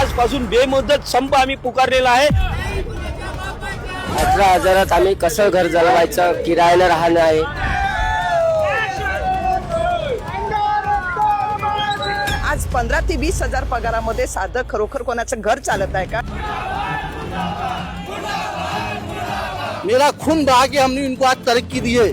आजपासून बेमुदत संप आम्ही पुकारलेला आहे. अठरा हजारात आम्ही कसं घर चालवायचं किरायानं राहणं आहे. आज पंधरा ते वीस हजार पगारामध्ये साधं खरोखर कोणाचं घर चालत आहे का? मेरा खून बहा के हमने इनको आज तरक्की दी है।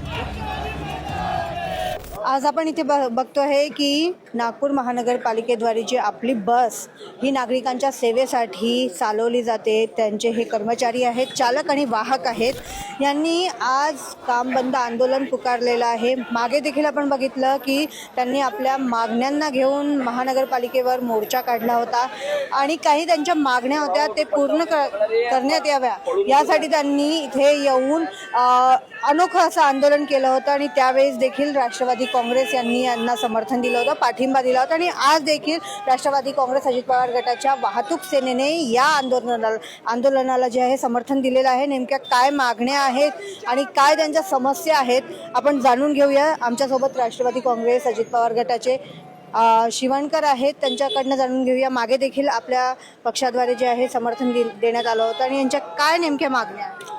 आज आपण इथे ब बघतो आहे की नागपूर महानगरपालिकेद्वारे जी आपली बस ही नागरिकांच्या सेवेसाठी चालवली जाते त्यांचे हे कर्मचारी आहेत चालक आणि वाहक आहेत. यांनी आज काम बंद आंदोलन पुकारलेलं आहे. मागे देखील आपण बघितलं की त्यांनी आपल्या मागण्यांना घेऊन महानगरपालिकेवर मोर्चा काढला होता आणि काही त्यांच्या मागण्या होत्या ते पूर्ण करण्यात याव्या. यासाठी त्यांनी इथे येऊन अनोखं असं आंदोलन केलं होतं आणि त्यावेळेस देखील राष्ट्रवादी काँग्रेस यांनी यांना समर्थन दिलं होतं पाठिंबा दिला होता आणि आज देखील राष्ट्रवादी काँग्रेस अजित पवार गटाच्या वाहतूक सेनेने या आंदोलनाला आंदोलनाला जे आहे समर्थन दिलेलं आहे. नेमक्या काय मागण्या आहेत आणि काय त्यांच्या समस्या आहेत आपण जाणून घेऊया. आमच्यासोबत राष्ट्रवादी काँग्रेस अजित पवार गटाचे शिवणकर आहेत. त्यांच्याकडनं जाणून घेऊया. मागे देखील आपल्या पक्षाद्वारे जे आहे समर्थन देण्यात आलं होतं आणि यांच्या काय नेमक्या मागण्या आहेत?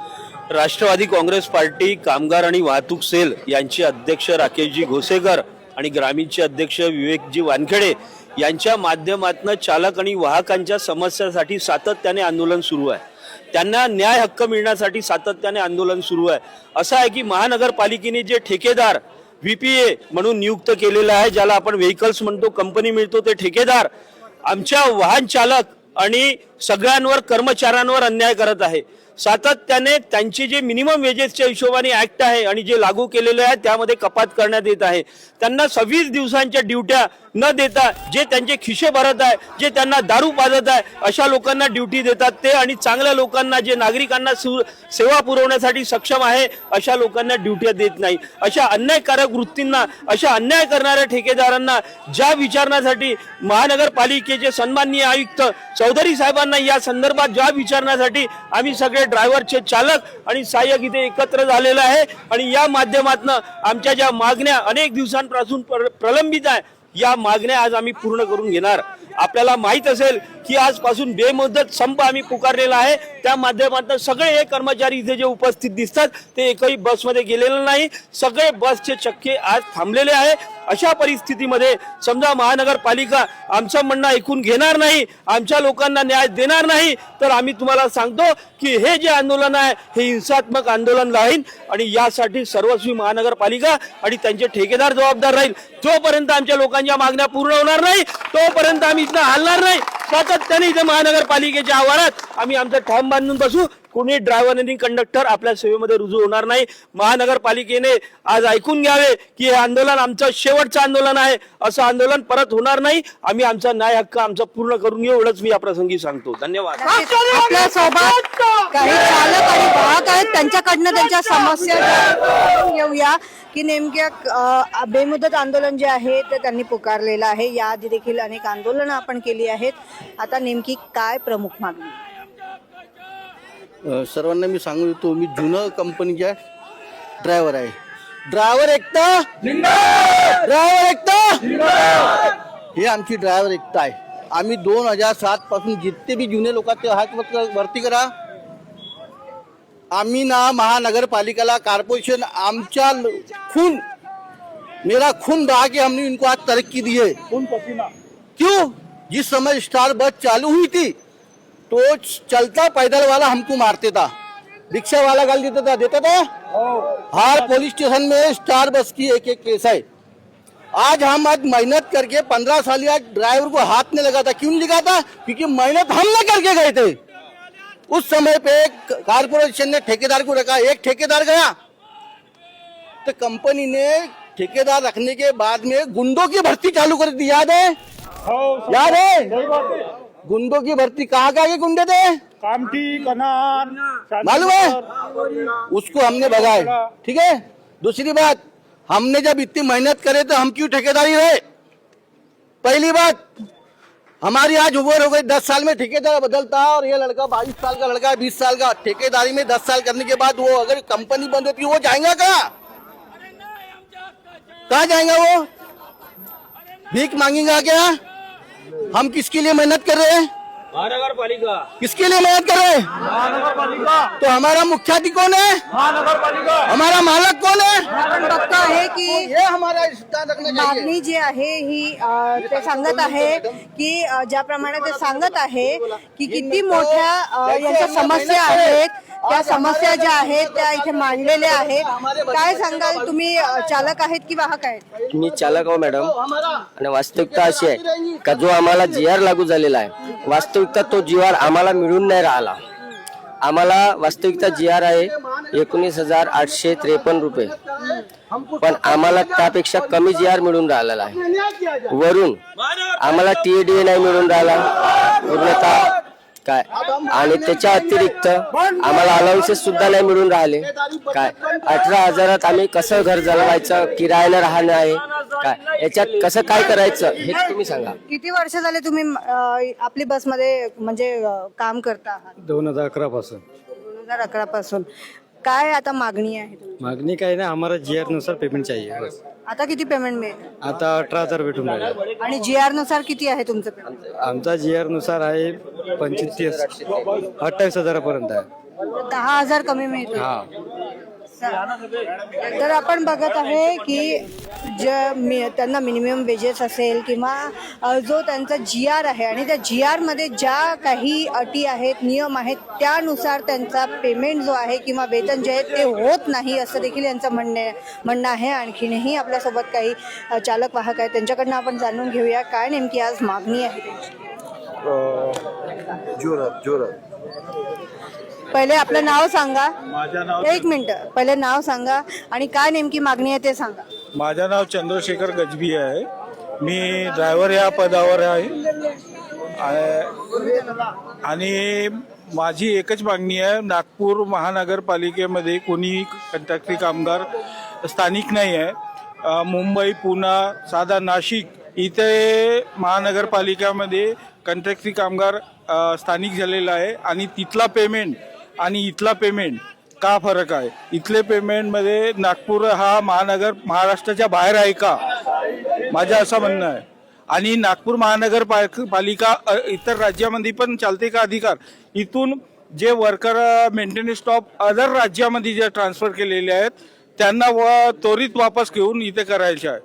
राष्ट्रवादी काँग्रेस पार्टी कामगार आणि वाहतूक सेल यांचे अध्यक्ष राकेशजी घोसेकर आणि ग्रामीणचे अध्यक्ष विवेकजी वानखेडे यांच्या माध्यमातून चालक आणि वाहकांच्या समस्यासाठी सातत्याने आंदोलन सुरू आहे. त्यांना न्याय हक्क मिळण्यासाठी सातत्याने आंदोलन सुरू आहे. असं आहे की महानगरपालिकेने जे ठेकेदार व्हीपीए म्हणून नियुक्त केलेलं आहे ज्याला आपण व्हेकल्स म्हणतो कंपनी मिळतो ते ठेकेदार आमच्या वाहन चालक आणि सगळ्यांवर कर्मचाऱ्यांवर अन्याय करत आहे. सातत्याने त्यांचे जे मिनिमम वेजेसच्या हिशोबाने ऍक्ट आहे आणि जे लागू केलेले आहे त्यामध्ये कपात करण्यात येत आहे. त्यांना सव्वीस दिवसांच्या ड्युट्या न देता जे त्यांचे खिशे भरत आहे जे त्यांना दारू पाजत आहे अशा लोकांना ड्युटी देतात ते आणि चांगल्या लोकांना जे नागरिकांना सु- सेवा पुरवण्यासाठी सक्षम आहे अशा लोकांना ड्युट्या देत नाही. अशा अन्यायकारक वृत्तींना अशा अन्याय करणाऱ्या ठेकेदारांना ज्या विचारण्यासाठी महानगरपालिकेचे सन्माननीय आयुक्त चौधरी साहेबांना या संदर्भात ज्या विचारण्यासाठी आम्ही सगळे ड्रायव्हरचे चालक आणि सहाय्यक इथे एकत्र झालेलं आहे. आणि या माध्यमातून आमच्या ज्या मागण्या अनेक दिवसांपासून प्रलंबित आहे या मागण्या आज आम्ही पूर्ण करून घेणार. आपल्याला माहीत असेल की आजपासून बेमुदत संप आम्ही पुकारलेला आहे. त्या माध्यमातून सगळे हे कर्मचारी इथे जे उपस्थित दिसतात ते एकही बसमध्ये गेलेले नाही. सगळे बसचे चक्के आज थांबलेले आहे. अशा परिस्थितीमध्ये समजा महानगरपालिका आमचं म्हणणं ऐकून घेणार नाही आमच्या लोकांना न्याय देणार नाही तर आम्ही तुम्हाला सांगतो की हे जे आंदोलन आहे हे हिंसात्मक आंदोलन राहील आणि यासाठी सर्वस्वी महानगरपालिका आणि त्यांचे ठेकेदार जबाबदार राहील. जोपर्यंत आमच्या लोकांच्या मागण्या पूर्ण होणार नाही तोपर्यंत आम्ही इथं हलणार नाही. सातत्याने इथे महानगरपालिकेच्या आवारात आम्ही आमचं ठाम बांधून बसू. कोणी ड्रायव्हर आणि कंडक्टर आपल्या सेवेमध्ये रुजू होणार नाही. महानगरपालिकेने आज ऐकून घ्यावे की हे आंदोलन आमचं शेवटचं आंदोलन आहे. असं आंदोलन परत होणार नाही. आम्ही आमचा न्याय हक्क आमचा पूर्ण करून घेऊ एवढंच मी या प्रसंगी सांगतो. धन्यवाद. आपल्यासोबत काही चालक आणि वाहक आहेत. त्यांच्याकडनं त्यांच्या समस्या घेऊया की नेमक्या बेमुदत आंदोलन जे आहे ते त्यांनी पुकारलेलं आहे. याआधी देखील अनेक आंदोलनं आपण केली आहेत. आता नेमकी काय प्रमुख मागणी? सर्वांना मी सांगू इच्छितो मी जुनं कंपनीच्या ड्रायव्हर आहे. ड्रायव्हर एकता! ड्रायव्हर एकता! हे आमची ड्रायव्हर एकता आहे. आम्ही दोन हजार सात पासून जितके बी जुने लोक ते हात वरती करा आम्ही ना महानगरपालिकेला कॉर्पोरेशन आमच्या खून मेरा खून बहा के हमने इनको आज तरक्की दी है. क्यों? जिस समय स्टार बस चालू हुई थी तो चलता पैदल वाला हमको मारते था। रिक्शा वाला गाल देता था देता था? हर पुलिस स्टेशन में स्टार बस की एक एक केस है। आज हम आज मेहनत करके पंद्रह साल या ड्राइवर को हाथ नहीं लगा था। क्यों नहीं लगा था? क्योंकि मेहनत हम न करके गए थे। उस समय पे कारपोरेशन ने ठेकेदार को रखा। एक ठेकेदार गया। तो कंपनी ने ठेकेदार रखने के बाद में गुंडों की भर्ती चालू कर दी। याद है? याद है। गुंडों की भर्ती कहाँ कहाँ के गुंडे थे? कामठी कनान मालूम है? उसको हमने भगाए। ठीक है? दूसरी बात हमने जब इतनी मेहनत करे तो हम क्यों ठेकेदारी रहे? पहली बात हमारी आज उम्र हो गई दस साल में ठेकेदार बदलता है और ये लड़का बाईस साल का लड़का है बीस साल का। ठेकेदारी में दस साल करने के बाद वो अगर कंपनी बंद होती है वो जाएगा कहाँ? कहाँ जाएगा वो? भीख मांगेगा क्या? हम किसके लिए मेहनत कर रहे हैं? महानगर पालिका किसके लिए मेहनत कर रहे हैं? तो हमारा मुख्याधि कौन है? हमारा मालक कौन है? आपण बघतो आहे की ये हमारा सिद्धांत रखना चाहिए। मागणी जी आहे ही अ, ते सांगत आहे की अ, ज्याप्रमाणे ते सांगत आहे की किती मोठ्या अ, यांच्या समस्या आहेत. त्या समस्या ज्या आहेत त्या इथे मांडलेल्या आहेत. काय सांगाल? तुम्ही चालक आहेत की वाहक आहेत? मी चालक आहो मॅडम. आणि वास्तविकता अशी आहे का जो आम्हाला जी आर लागू झालेला आहे वास्तविकता तो जी आर आम्हाला मिळून नाही राहिला. आम्हाला वास्तविकता जी आर आहे एकोणीस हजार आठशे त्रेपन्न रुपये. पण आम्हाला त्यापेक्षा कमी जी आर मिळून राहिलेला आहे. वरून आम्हाला टी डी नाही मिळून राहिला. पूर्णतः काय? आणि त्याच्या अतिरिक्त आम्हाला अलाउन्सेस सुद्धा नाही मिळून राहिले. काय? अठरा हजारात आम्ही कसं घर चालवायचं किरायाला राहणं आहे काय? याच्यात कसं काय करायचं हे तुम्ही सांगा. किती वर्ष झाले तुम्ही अ, आपली बसमध्ये म्हणजे अ, काम करता आहात? दोन हजार अकरा पासून. दोन हजार अकरा पासून. काय आता मागणी आहे तुमची? मागणी काही नाही आम्हाला जी आरनुसार पेमेंट चाहिए बस. आता किती पेमेंट मिळेल? आता अठरा हजार भेटून राहिले. आणि जी आरनुसार किती आहे तुमचं आमचा जी आरनुसार आहे पंचवीस अठ्ठावीस हजारापर्यंत आहे. दहा हजार कमी मिळतो हा. तर आपण बघत आहे की जे मी त्यांना मिनिमम वेजेस असेल किंवा अ, जो त्यांचा जी आर आहे आणि त्या जी आरमध्ये ज्या काही अटी आहेत नियम आहेत त्यानुसार त्यांचा पेमेंट जो आहे किंवा वेतन जे आहे ते होत नाही असं देखील यांचं म्हणणे म्हणणं आहे. आणखीनही आपल्यासोबत काही अ, चालक वाहक आहेत त्यांच्याकडनं आपण जाणून घेऊया. काय नेमकी आज मागणी आहे? त्यांची पहिले आपलं नाव सांगा. माझं नाव एक मिनिट. पहिले नाव सांगा आणि काय नेमकी मागणी आहे ते सांगा. माझं नाव चंद्रशेखर गजबी आहे. मी ड्रायव्हर या पदावर आहे. आ- आणि माझी एकच मागणी आहे नागपूर महानगरपालिकेमध्ये कोणी कंत्राटी कामगार स्थानिक नाही आहे. अ, मुंबई पुणा साधा नाशिक इथे महानगरपालिकामध्ये कंत्राटी कामगार स्थानिक झालेला आहे आणि तिथला पेमेंट आणि इथला पेमेंट का फरक आहे? इथले पेमेंटमध्ये नागपूर हा महानगर महाराष्ट्राच्या बाहेर आहे का? माझं असं म्हणणं आहे. आणि नागपूर महानगर पालिका इतर राज्यामध्ये पण चालते का अधिकार? इथून जे वर्कर मेंटेनन्स स्टॉप अदर राज्यामध्ये जे ट्रान्सफर केलेले आहेत त्यांना व त्वरित वापस घेऊन इथे करायचे आहे.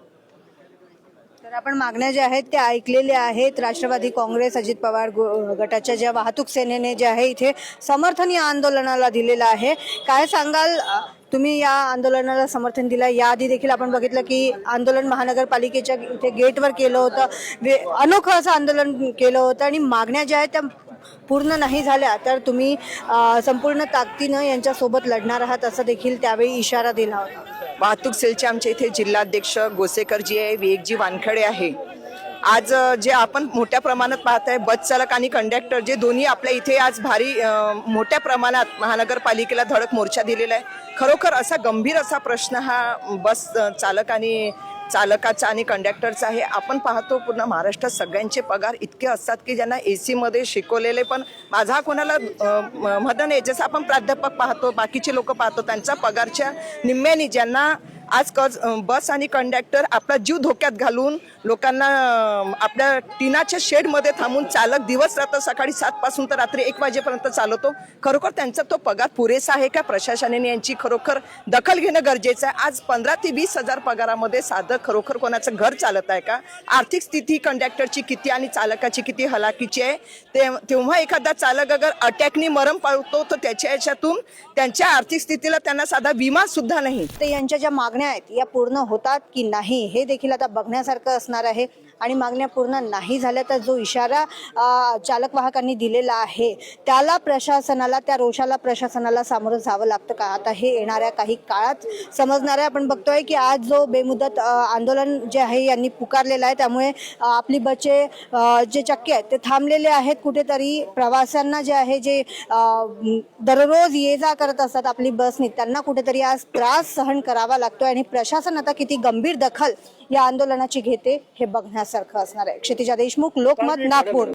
तर आपण मागण्या ज्या आहेत त्या ऐकलेल्या आहेत. राष्ट्रवादी काँग्रेस अजित पवार गटाच्या ज्या वाहतूक सेनेने जे आहे इथे समर्थन या आंदोलनाला दिलेलं आहे. काय सांगाल? तुम्ही या आंदोलनाला समर्थन दिलं याआधी देखील आपण बघितलं की आंदोलन महानगरपालिकेच्या इथे गेटवर केलं होतं. वे अनोखं असं आंदोलन केलं होतं आणि मागण्या ज्या आहेत त्या पूर्ण नाही झाल्या. तर तुम्ही संपूर्ण ताकदीनं यांच्यासोबत लढणार आहात असं देखील त्यावेळी इशारा दिला होता. वाहतूक सेलचे आमच्या इथे जिल्हाध्यक्ष गोसेकरजी आहे विवेकजी वानखडे आहे. आज जे आपण मोठ्या प्रमाणात पाहत आहे बस चालक आणि कंडक्टर जे दोन्ही आपल्या इथे आज भारी मोठ्या प्रमाणात महानगरपालिकेला धडक मोर्चा दिलेला आहे खरोखर असा गंभीर असा प्रश्न हा बस चालक आणि चालकाचा आणि कंडक्टरचा आहे. आपण पाहतो पूर्ण महाराष्ट्रात सगळ्यांचे पगार इतके असतात की ज्यांना ए सीमध्ये शिकवलेले पण माझा कोणाला मदन आहे जसं आपण प्राध्यापक पाहतो बाकीचे लोक पाहतो त्यांचा पगारच्या निम्म्याने ज्यांना आज कज बस आणि कंडक्टर आपला जीव धोक्यात घालून लोकांना आपल्या टिनाच्या शेडमध्ये थांबून चालक दिवस रात्र सकाळी सातपासून तर रात्री एक वाजेपर्यंत चालवतो. खरोखर त्यांचा तो पगार पुरेसा आहे का? प्रशासनाने यांची खरोखर दखल घेणं गरजेचं आहे. आज पंधरा ते वीस हजार पगारामध्ये साधं खरोखर कोणाचं घर चालत आहे का? आर्थिक स्थिती कंडक्टरची किती आणि चालकाची किती हलाखीची आहे? ते तेव्हा एखादा चालक अगर अटॅकनी मरम पावतो तर त्याच्या याच्यातून त्यांच्या आर्थिक स्थितीला त्यांना साधा विमा सुद्धा नाही. ते यांच्या ज्या मागण्या आहेत या पूर्ण होतात की नाही हे देखील आता बघण्यासारखं असणार आहे. आणि मागण्या पूर्ण नाही झाल्या तर जो इशारा चालक वाहकांनी दिलेला आहे त्याला प्रशासनाला त्या रोषाला प्रशासनाला सामोरं जावं लागतं का? आता हे येणाऱ्या काही काळात समजणार आहे आपण बघतोय की आज जो बेमुदत आंदोलन जे आहे यांनी पुकारलेलं आहे त्यामुळे आपली बसचे जे चक्के आहेत ते थांबलेले आहेत. कुठेतरी प्रवाशांना जे आहे जे दररोज ये जा करत असतात आपली बसनी त्यांना कुठेतरी आज त्रास सहन करावा लागतोय आणि प्रशासन आता किती गंभीर दखल या आंदोलनाची घेते हे सारखं असणार आहे. क्षितिजा देशमुख लोकमत नागपूर.